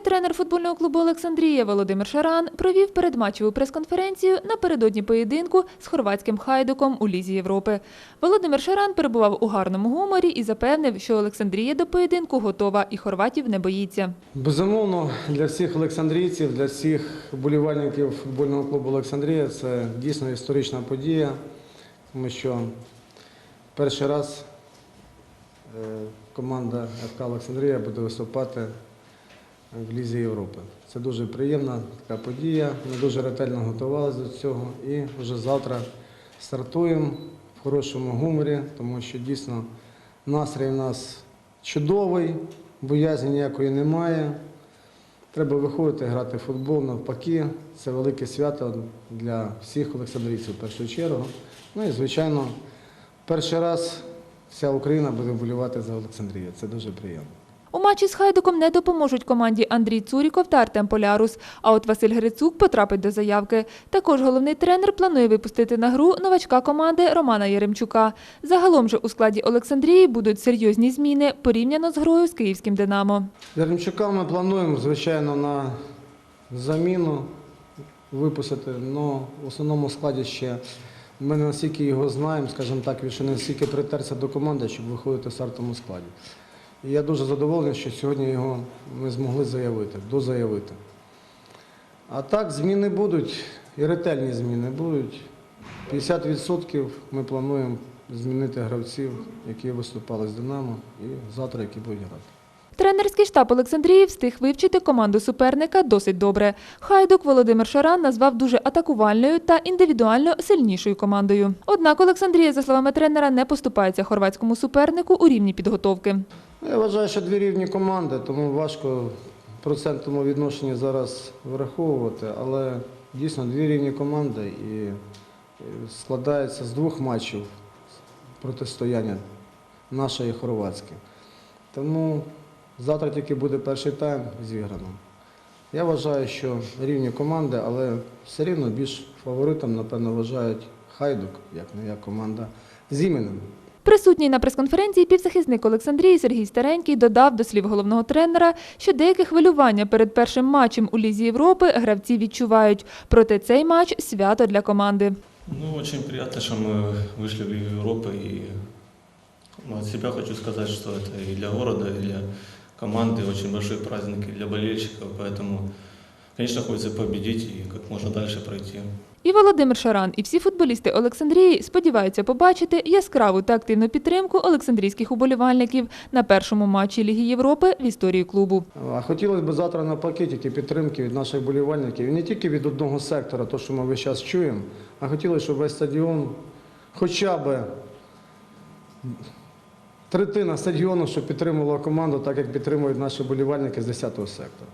тренер футбольного клубу Олександрія Володимир Шаран провів передматчеву прес-конференцію напередодні поєдинку з хорватським хайдуком у Лізі Європи. Володимир Шаран перебував у гарному гуморі і запевнив, що Олександрія до поєдинку готова і хорватів не боїться. Безумовно, для всіх олександрійців, для всіх вболівальників футбольного клубу Олександрія це дійсно історична подія, тому що перший раз е, команда ФК Олександрія буде виступати в Лізі Європи. Це дуже приємна така подія. Ми дуже ретельно готувалися до цього і вже завтра стартуємо в хорошому гуморі, тому що дійсно настрій у нас чудовий, боязні ніякої немає. Треба виходити, грати в футбол навпаки. Це велике свято для всіх олександрійців в першу чергу. Ну і, звичайно, перший раз вся Україна буде вболівати за Олександрію. Це дуже приємно. У матчі з Хайдуком не допоможуть команді Андрій Цуріков та Артем Полярус. А от Василь Грицук потрапить до заявки. Також головний тренер планує випустити на гру новачка команди Романа Яремчука. Загалом же у складі Олександрії будуть серйозні зміни порівняно з грою з київським Динамо. Яремчука ми плануємо, звичайно, на заміну випустити, але в основному складі ще ми не настільки його знаємо, скажімо так, він ще не настільки притерся до команди, щоб виходити в стартовому складі. Я дуже задоволений, що сьогодні його ми змогли заявити, дозаявити. А так, зміни будуть, і ретельні зміни будуть. 50% ми плануємо змінити гравців, які виступали з Динамо, і завтра, які будуть грати. Тренерський штаб Олександрії встиг вивчити команду суперника досить добре. Хайдук Володимир Шаран назвав дуже атакувальною та індивідуально сильнішою командою. Однак Олександрія, за словами тренера, не поступається хорватському супернику у рівні підготовки. Я вважаю, що дві рівні команди, тому важко в процентному відношенні зараз враховувати, але дійсно дві рівні команди і складається з двох матчів протистояння наше і. Тому завтра тільки буде перший тайм зіграно. Я вважаю, що рівні команди, але все рівно більш фаворитом, напевно, вважають Хайдук, як не як команда з іменем. Присутній на прес-конференції півзахисник Олександрії Сергій Старенький додав до слів головного тренера, що деяке хвилювання перед першим матчем у Лізі Європи гравці відчувають. Проте цей матч свято для команди. Ну, очень приятно, что мы вышли в Лигу Европы. И ну, от себя хочу сказать, что это и для города, и для команды очень большой праздник, и для болельщиков. Поэтому, конечно, хочется победить и как можно дальше пройти. І Володимир Шаран, і всі футболісти Олександрії сподіваються побачити яскраву та активну підтримку олександрійських уболівальників на першому матчі Ліги Європи в історії клубу. Хотілося б завтра на пакеті підтримки від наших болівальників. І не тільки від одного сектора, то, що ми весь час чуємо, а хотілося, щоб весь стадіон, хоча б третина стадіону, щоб підтримувала команду, так як підтримують наші болівальники з 10-го сектора.